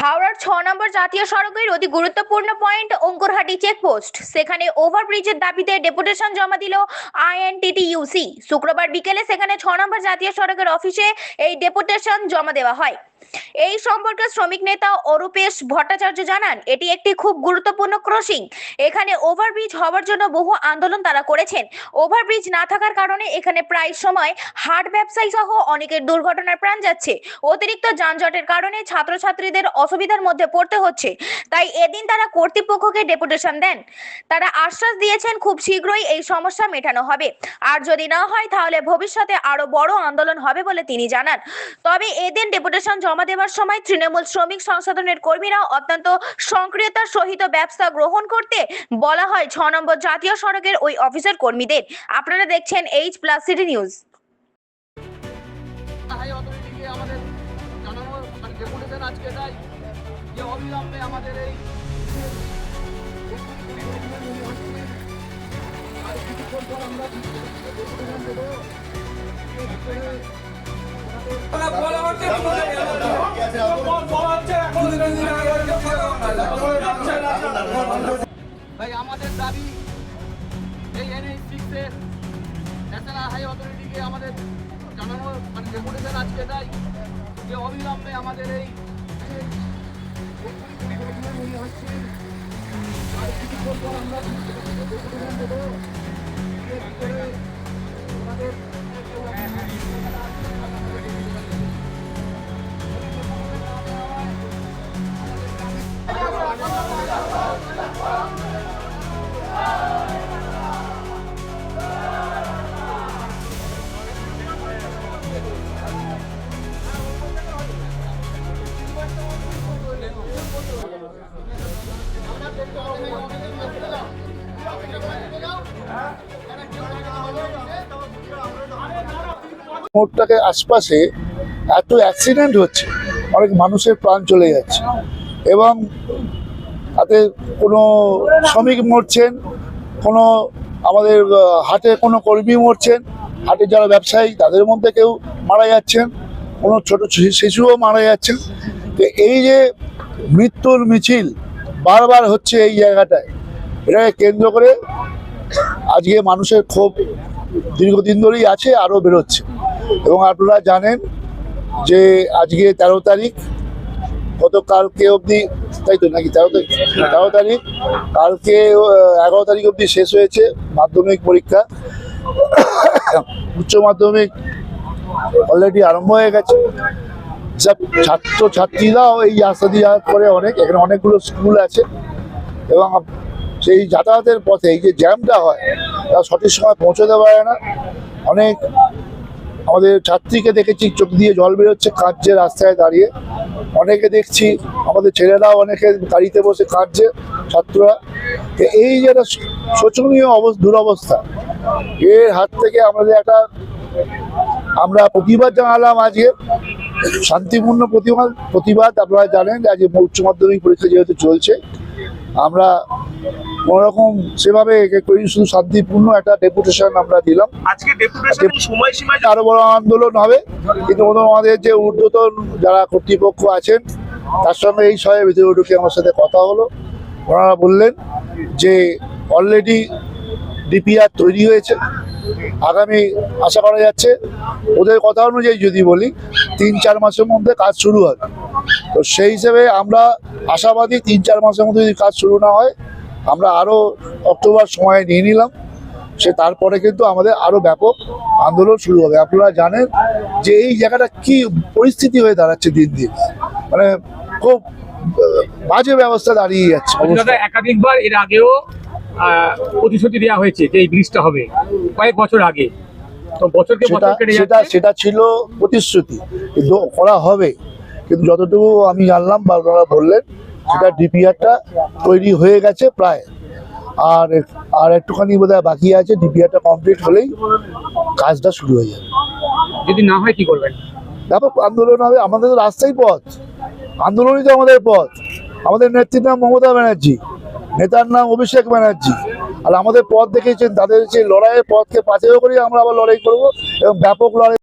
হাওড়ার ছ নম্বর জাতীয় সড়কের অতি গুরুত্বপূর্ণ পয়েন্ট অঙ্কুরহাটি চেকপোস্ট সেখানে ওভারব্রিজের দাবিতে ডেপুটেশন জমা দিল আইএনটিটিইউসি শুক্রবার বিকেলে সেখানে ছ নম্বর জাতীয় সড়কের অফিসে এই ডেপুটেশন জমা দেওয়া হয়। এই সম্পর্কে শ্রমিক নেতা অরূপেশ ভট্টাচার্য জানান, এটি একটি খুব গুরুত্বপূর্ণ ক্রসিং এখানে ওভারব্রিজ হওয়ার জন্য বহু আন্দোলন তারা করেছেন। ওভারব্রিজ না থাকার কারণে এখানে প্রায় সময় হাট ব্যবসায়ী সহ অনেকের দুর্ঘটনার প্রাণ যাচ্ছে। অতিরিক্ত যানজটের কারণে ছাত্রছাত্রীদের অসুবিধার মধ্যে পড়তে হচ্ছে। তাই এদিন তারা কর্তৃপক্ষকে ডেপুটেশন দেন। তারা আশ্বাস দিয়েছেন, খুব শীঘ্রই এই সমস্যা মেটানো হবে। আর যদি না হয়, তাহলে ভবিষ্যতে আরও বড় আন্দোলন হবে বলে তিনি জানান। তবে এদিন ডেপুটেশন জমা দেওয়ার সময় তৃণমূল শ্রমিক সংশোধনের কর্মীরা অত্যন্ত সক্রিয়তার সহিত ব্যবস্থা গ্রহণ করতে বলা হয় ছ নম্বর জাতীয় সড়কের ওই অফিসার কর্মীদের। আপনারা দেখছেন এইচ প্লাস সিটি নিউজ আমাদের মানে আমাদের এই আমরা ভাই, আমাদের দাবি এই এনএইচ সিক্সের ন্যাশনাল হাই অথরিটিকে আমাদের জানানো মানে ডেপুটেশন আজকে এটাই যে অবিলম্বে আমাদের এই মোড়টাকে আশপাশে এত অ্যাক্সিডেন্ট হচ্ছে, অনেক মানুষের প্রাণ চলে যাচ্ছে এবং তাতে কোনো শ্রমিক মরছেন, কোনো আমাদের হাটে কোনো কর্মী মরছেন, হাটে যারা ব্যবসায়ী তাদের মধ্যে কেউ মারা যাচ্ছেন, কোনো ছোট শিশুও মারা যাচ্ছেন। তো এই যে মৃত্যুর মিছিল বারবার হচ্ছে এই জায়গাটায়। এটাকে কেন্দ্র করে আজকে মানুষের ক্ষোভ দীর্ঘদিন ধরেই আছে, আরও বেরোচ্ছে। এবং আপনারা জানেন যে আজকে তেরো তারিখ গত কালকে অবধি, তাই তো নাকি তেরো তারিখ? তেরো তারিখ, কালকে এগারো তারিখ অবধি শেষ হয়েছে মাধ্যমিক পরীক্ষা। উচ্চ মাধ্যমিক অলরেডি আরম্ভ হয়ে গেছে। সব ছাত্র ছাত্রীরাও এই রাস্তা দিয়ে যাওয়ার পরে অনেক, এখানে অনেকগুলো স্কুল আছে। এবং সেই যাতায়াতের পথে এই যে জ্যামটা হয়, তা সঠিক সময় পৌঁছতে পারে না। অনেক আমাদের ছাত্রীকে দেখেছি, চোখ দিয়ে জল বেরোচ্ছে, কাঁদছে রাস্তায় দাঁড়িয়ে। অনেকে দেখছি, আমাদের ছেলেরাও অনেকে গাড়িতে বসে কাঁদছে, ছাত্ররা। এই যে একটা শোচনীয় দুরবস্থা, এর হাত থেকে আমাদের একটা আমরা প্রতিবাদ জানালাম আজকে। শান্তিপূর্ণ প্রতিবাদ প্রতিবাদ আপনারা জানেন আজ উচ্চ মাধ্যমিক পরীক্ষা যেহেতু চলছে আমরা কোনোরকম সেভাবে শুধু শান্তিপূর্ণ একটা ডেপুটেশন আমরা দিলাম। আরও বড় আন্দোলন হবে কিন্তু আমাদের যে ঊর্ধ্বতন যারা কর্তৃপক্ষ আছেন তার সঙ্গে এই সবাই ভিতরে ঢুকে আমার সাথে কথা হলো। ওনারা বললেন যে অলরেডি ডিপিআর তৈরি হয়েছে। আগামী আশা করা যাচ্ছে ওদের কথা অনুযায়ী যদি বলি তিন চার মাসের মধ্যে কাজ শুরু হবে তো সেই হিসেবে আমরা আশাবাদী তিন চার মাসের মধ্যে যদি কাজ শুরু না হয়, আমরা আরও অক্টোবর সময় নিয়ে নিলাম। সে তারপরে কিন্তু আমাদের আরও ব্যাপক আন্দোলন শুরু হবে। আপনারা জানেন যে এই জায়গাটা কি পরিস্থিতি হয়ে দাঁড়াচ্ছে দিন দিন। মানে খুব বাজে ব্যবস্থা দাঁড়িয়ে যাচ্ছে। দাদা, একাধিকবার এর আগেও প্রতিশ্রুতি দেওয়া হয়েছে যে এই ব্রিজটা হবে। কয়েক বছর আগে। সেটা সেটা সেটা ছিল প্রতিশ্রুতি। কিন্তু করা হবে। কিন্তু যতটুকু আমি জানলাম বা ওনারা বললেন সেটা ডিপিআরটা তৈরি হয়ে গেছে প্রায়। আর আর একটুখানি বোধহয় বাকি আছে ডিপিআরটা কমপ্লিট হলেই কাজটা শুরু হয়ে যাবে। যদি না হয় কি করবেন? ব্যাপক আন্দোলন হবে। আমাদের তো রাস্তাই পথ। আন্দোলনই তো আমাদের পথ। আমাদের নেত্রীর নাম মমতা ব্যানার্জি নেতার নাম অভিষেক ব্যানার্জি। আর আমাদের পথ দেখেছেন, তাদের যে লড়াইয়ের পথকে পাচারও করি আমরা আবার লড়াই করব এবং ব্যাপক লড়াই